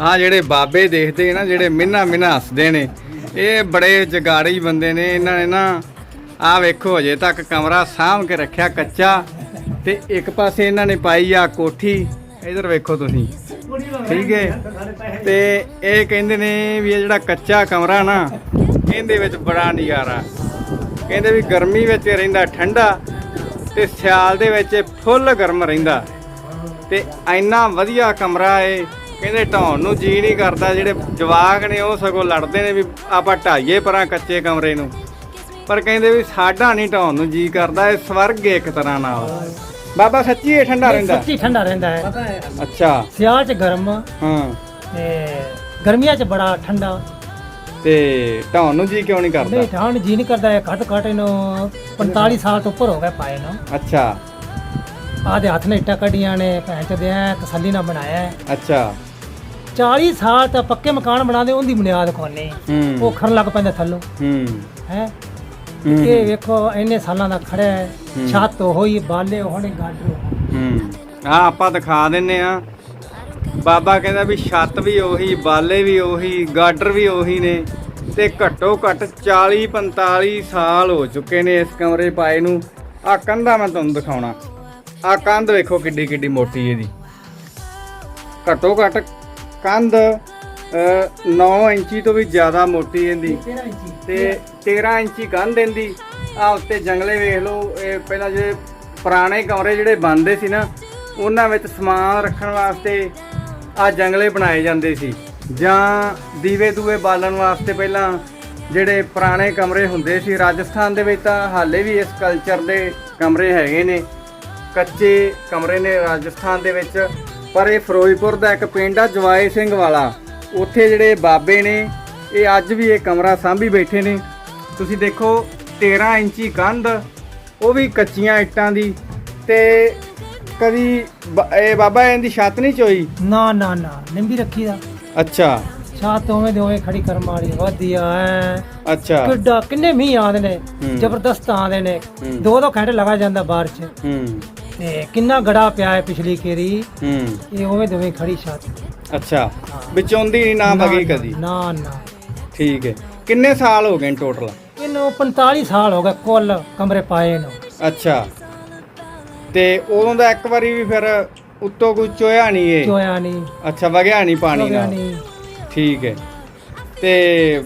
ਆ ਜਿਹੜੇ ਬਾਬੇ ਦੇਖਦੇ ਨਾ, ਜਿਹੜੇ ਮਿੰਨਾ ਮਿੰਨਾ ਹੱਸਦੇ ਨੇ, ਇਹ ਬੜੇ ਜਗਾੜੀ ਬੰਦੇ ਨੇ, ਇਹਨਾਂ ਨੇ ਨਾ ਆ ਵੇਖੋ ਅਜੇ ਤੱਕ ਕਮਰਾ ਸਾਂਭ ਕੇ ਰੱਖਿਆ ਕੱਚਾ ਤੇ ਇੱਕ ਪਾਸੇ ਇਹਨਾਂ ਨੇ ਪਾਈ ਆ ਕੋਠੀ, ਇਧਰ ਵੇਖੋ ਤੁਸੀਂ, ਠੀਕ ਹੈ? ਤੇ ਇਹ ਕਹਿੰਦੇ ਨੇ ਵੀ ਇਹ ਜਿਹੜਾ ਕੱਚਾ ਕਮਰਾ ਨਾ, ਇਹਦੇ ਵਿੱਚ ਬੜਾ ਨਜ਼ਾਰਾ। ਕਹਿੰਦੇ ਵੀ ਗਰਮੀ ਵਿੱਚ ਰਹਿੰਦਾ ਠੰਡਾ ਤੇ ਸਿਆਲ ਦੇ ਵਿੱਚ ਫੁੱਲ ਗਰਮ ਰਹਿੰਦਾ। ਤੇ ਇੰਨਾ ਵਧੀਆ ਕਮਰਾ ਏ ਕਹਿੰਦੇ ਢਾਉਣ ਨੂੰ ਜੀ ਨਹੀਂ ਕਰਦਾ ਜਿਹੜੇ ਜਵਾਕ ਨੇ ਉਹ ਸਗੋਂ ਲੜਦੇ ਨੇ ਵੀ ਆਪਾਂ ਢਾਈਏ ਪਰਾਂ ਕੱਚੇ ਕਮਰੇ ਨੂੰ। ਪਰ ਕਹਿੰਦੇ ਵੀ ਸਾਡਾ ਨਹੀਂ ਢਾਉਣ ਨੂੰ ਜੀ ਕਰਦਾ ਇਹ ਸਵਰਗ ਇੱਕ ਤਰ੍ਹਾਂ ਨਾਲ। ਬਾਬਾ ਸੱਚੀ ਇਹ ਠੰਡਾ ਰਹਿੰਦਾ? ਸੱਚੀ ਠੰਡਾ ਰਹਿੰਦਾ ਹੈ। ਅੱਛਾ। ਸਿਆਲ ਚ ਗਰਮ ਹਾਂ। ਤੇ ਗਰਮੀਆਂ ਚ ਬੜਾ ਠੰਡਾ। ਤੇ ਢਾਉਣ ਨੂੰ ਜੀ ਕਿਉਂ ਨਹੀਂ ਕਰਦਾ? ਨਹੀਂ ਠੰਡ ਜੀ ਨਹੀਂ ਕਰਦਾ ਹੈ ਘੱਟ ਘੱਟ ਇਹਨੂੰ 45 ਸਾਲ ਤੋਂ ਉੱਪਰ ਹੋ ਗਏ ਪਾਏ ਨੂੰ। ਅੱਛਾ। ਆਦੇ ਹੱਥ ਨੇ ਇੱਟਾਂ ਕੱਢੀਆਂ ਨੇ ਭੈਣ ਚ ਦੇ ਤਸੱਲੀ ਨਾਲ ਬਣਾਇਆ ਹੈ। ਅੱਛਾ। 40 ਸਾਲ ਤਾਂ ਪੱਕੇ ਮਕਾਨ ਬਣਾਉਂਦੇ ਉਹਦੀ ਬੁਨਿਆਦ ਕੋਨੇ ਹੂੰ। ਉਹ ਖਰਨ ਲੱਗ ਪੈਂਦਾ ਥੱਲੋਂ। ਹੂੰ। ਇਹ ਵੇਖੋ ਇੰਨੇ ਸਾਲਾਂ ਦਾ ਖੜਿਆ ਹੈ। ਛੱਤ ਹੋਈ ਬਾਲੇ ਹੋਣੇ ਗਾਡਰ ਹੂੰ। ਆ ਆਪਾਂ ਦਿਖਾ ਦਿੰਨੇ ਆ। ਬਾਬਾ ਕਹਿੰਦਾ ਵੀ ਛੱਤ ਵੀ ਉਹੀ ਬਾਲੇ ਵੀ ਉਹੀ ਗਾਡਰ ਵੀ ਉਹੀ ਨੇ। ਤੇ ਘੱਟੋ ਘੱਟ 40 45 ਸਾਲ ਹੋ ਚੁੱਕੇ ਨੇ ਇਸ ਕਮਰੇ ਪਾਏ ਨੂੰ। ਆ ਕੰਧਾ ਮੈਂ ਤੁਹਾਨੂੰ ਦਿਖਾਉਣਾ। ਆ ਕੰਧ ਵੇਖੋ ਕਿੱਡੀ ਕਿੱਡੀ ਮੋਟੀ ਇਹਦੀ। ਘੱਟੋ ਘੱਟ ਕੰਧ 9 ਇੰਚੀ ਤੋਂ ਵੀ ਜ਼ਿਆਦਾ ਮੋਟੀ ਇਹਦੀ। 13 ਇੰਚੀ। ਤੇ 13 ਇੰਚੀ ਕੰਧ ਇਹਦੀ। ਆ ਉੱਤੇ ਜੰਗਲੇ ਵੇਖ ਲਓ ਇਹ ਪਹਿਲਾਂ ਜਿਹੜੇ ਪੁਰਾਣੇ ਕਮਰੇ ਜਿਹੜੇ ਬਣਦੇ ਸੀ ਨਾ ਉਹਨਾਂ ਵਿੱਚ ਸਮਾਨ ਰੱਖਣ ਵਾਸਤੇ ਆ ਜੰਗਲੇ ਬਣਾਏ ਜਾਂਦੇ ਸੀ। ਜਾਂ ਦੀਵੇ ਦੂਵੇ ਬਾਲਣ ਵਾਸਤੇ ਪਹਿਲਾਂ ਜਿਹੜੇ ਪੁਰਾਣੇ ਕਮਰੇ ਹੁੰਦੇ ਸੀ ਰਾਜਸਥਾਨ ਦੇ ਵਿੱਚ ਤਾਂ ਹਾਲੇ ਵੀ ਇਸ ਕਲਚਰ ਦੇ ਕਮਰੇ ਹੈਗੇ ਨੇ। ਕੱਚੇ ਕਮਰੇ ਨੇ ਰਾਜਸਥਾਨ ਦੇ ਵਿੱਚ। ਪਰ ਇਹ ਫਿਰੋਜ਼ਪੁਰ ਦਾ ਇੱਕ ਪਿੰਡ ਆ ਜਵਾਈ ਸਿੰਘ ਵਾਲਾ। ਉੱਥੇ ਜਿਹੜੇ ਬਾਬੇ ਨੇ ਇਹ ਅੱਜ ਵੀ ਇਹ ਕਮਰਾ ਸਾਂਭੀ ਬੈਠੇ ਨੇ। ਤੁਸੀਂ ਦੇਖੋ 13 ਇੰਚੀ ਕੰਧ ਉਹ ਵੀ ਕੱਚੀਆਂ ਇੱਟਾਂ ਦੀ। ਤੇ ਕਦੀ ਬ- ਇਹ ਬਾਬਾ ਇਹਦੀ ਛੱਤ ਨਹੀਂ ਚੋਈ? ਨਾ ਨਾ ਨਾ ਨਿੰਬੀ ਰੱਖੀ ਦਾ। ਅੱਛਾ। ਛੱਤ ਉਵੇਂ ਦੇ ਉਵੇਂ ਖੜੀ ਕਰਮ ਵਾਲੀ ਵਧੀਆ ਐ। ਅੱਛਾ। ਕਿੱਡਾ ਕਿੰਨੇ ਮੀਂਹ ਆਉਂਦੇ ਨੇ ਹੂੰ। ਜ਼ਬਰਦਸਤ ਆਉਂਦੇ ਨੇ। ਹੂੰ। ਦੋ ਦੋ ਘੰਟੇ ਲਗਾ ਜਾਂਦਾ ਬਾਹਰ ਚ ਹੂੰ। ਤੇ ਕਿੰਨਾ ਗੜਾ ਪਿਆ ਹੈ ਪਿਛਲੀ ਕੇਰੀ? ਹੂੰ। ਇਹ ਉਵੇਂ ਦੇ ਉਵੇਂ ਖੜੀ ਛੱਤ ਅੱਛਾ। ਵਿਚੋਂਦੀ ਨਹੀਂ ਨਾ ਵਗੀ ਕਦੀ? ਨਾ ਨਾ। ਠੀਕ ਹੈ। ਕਿੰਨੇ ਸਾਲ ਹੋ ਗਏ ਟੋਟਲ ਇਹਨੂੰ 45 ਸਾਲ ਹੋ ਗਏ ਕੁੱਲ ਕਮਰੇ ਪਾਏ ਨੂੰ। ਅੱਛਾ। ਤੇ ਉਦੋਂ ਦਾ ਇੱਕ ਵਾਰੀ ਵੀ ਫਿਰ ਉੱਤੋਂ ਕੋਈ ਚੋਇਆ ਨਹੀਂ ਇਹ? ਚੋਇਆ ਨਹੀਂ ਅੱਛਾ ਵਗਿਆ ਨਹੀਂ ਪਾਣੀ ਨਾਲ? ਨਹੀਂ ਠੀਕ ਹੈ। ਤੇ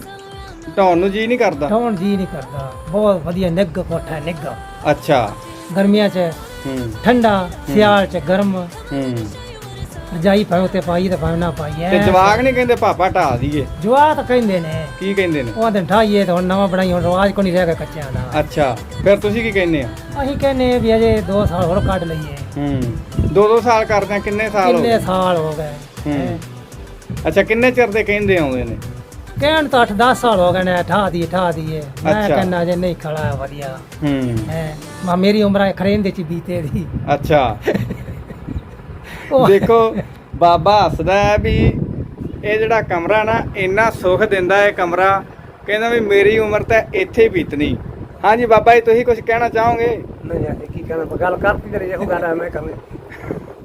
ਢਾਉਣ ਨੂੰ ਜੀ ਨਹੀਂ ਕਰਦਾ? ਠਾਉਣ ਜੀ ਨਹੀਂ ਕਰਦਾ। ਬਹੁਤ ਵਧੀਆ ਨਿੱਘ ਕੋਠਾ ਨਿੱਘ। ਅੱਛਾ। ਗਰਮੀਆਂ ਚ ਠੰਡਾ ਸਿਆਲ ਚ ਗਰਮ। ਹੂੰ। ਰਜਾਈ ਭਾਵੇਂ ਤੇ ਪਾਈ ਤੇ ਭਾਵੇਂ ਨਾ ਪਾਈ ਤੇ ਐ ਜਵਾਕ ਨਹੀਂ ਕਹਿੰਦੇ ਪਾਪਾ ਢਾ ਦਈਏ ਜਵਾਕ ਕਹਿੰਦੇ ਨੇ। ਕੀ ਕਹਿੰਦੇ ਨੇ? ਉਹ ਦਿਨ ਠਾਈਏ ਤਾਂ ਹੁਣ ਨਵਾਂ ਬਣਾਈ ਹੁਣ ਰਵਾਜ ਕੋ ਨਹੀਂ ਰਹਿ ਗਿਆ ਕੱਚਿਆਂ ਦਾ। ਅੱਛਾ ਫਿਰ ਤੁਸੀਂ ਕੀ ਕਹਿੰਦੇ ਆ? ਅਸੀਂ ਕਹਿੰਨੇ ਵੀ ਅਜੇ 2 ਸਾਲ ਹੋਰ ਕੱਢ ਲਈਏ। ਹੂੰ ਦੋ ਦੋ ਸਾਲ ਕਰਦੇ ਆ ਕਿੰਨੇ ਸਾਲ ਹੋ ਕਿੰਨੇ ਗਏ? ਸਾਲ ਹੋ ਗਏ। ਹੈਂ। ਅੱਛਾ ਕਿੰਨੇ ਚਿਰ ਦੇ ਕਹਿੰਦੇ ਆਉਂਦੇ ਨੇ? ਕਹਿਣ ਤਾਂ 8-10 ਸਾਲ ਹੋ ਗਏ ਨੇ ਠਾ ਦੀ ਠਾ ਦੀਏ। ਮੈਂ ਅੱਛਾ। ਕਹਿੰਦਾ ਜੇ ਨਹੀਂ ਖੜਾ ਵਧੀਆ। ਹੂੰ। ਹੈ ਮਾ ਮੇਰੀ ਉਮਰ ਹੈ ਖਰੇਂਦੇ ਚ ਬੀਤੇ ਦੀ। ਅੱਛਾ। ਉਹ ਦੇਖੋ ਬਾਬਾ ਹੱਸਦਾ ਹੈ ਵੀ ਇਹ ਜਿਹੜਾ ਕਮਰਾ ਨਾ ਇੰਨਾ ਸੁੱਖ ਦਿੰਦਾ ਹੈ ਕਮਰਾ ਕਹਿੰਦਾ ਵੀ ਮੇਰੀ ਉਮਰ ਤਾਂ ਇੱਥੇ ਹੀ ਬੀਤਣੀ। ਹਾਂਜੀ ਬਾਬਾ ਜੀ ਤੁਸੀਂ ਕੁਝ ਕਹਿਣਾ ਚਾਹੋਗੇ? ਨਹੀਂ ਯਾਰ ਕੀ ਕਹਿਣਾ ਗੱਲ ਕਰਤੀ ਤੇਰੇ ਇਹੋ ਗੱਲ ਹੈ ਮੈਂ ਕਰਨੀ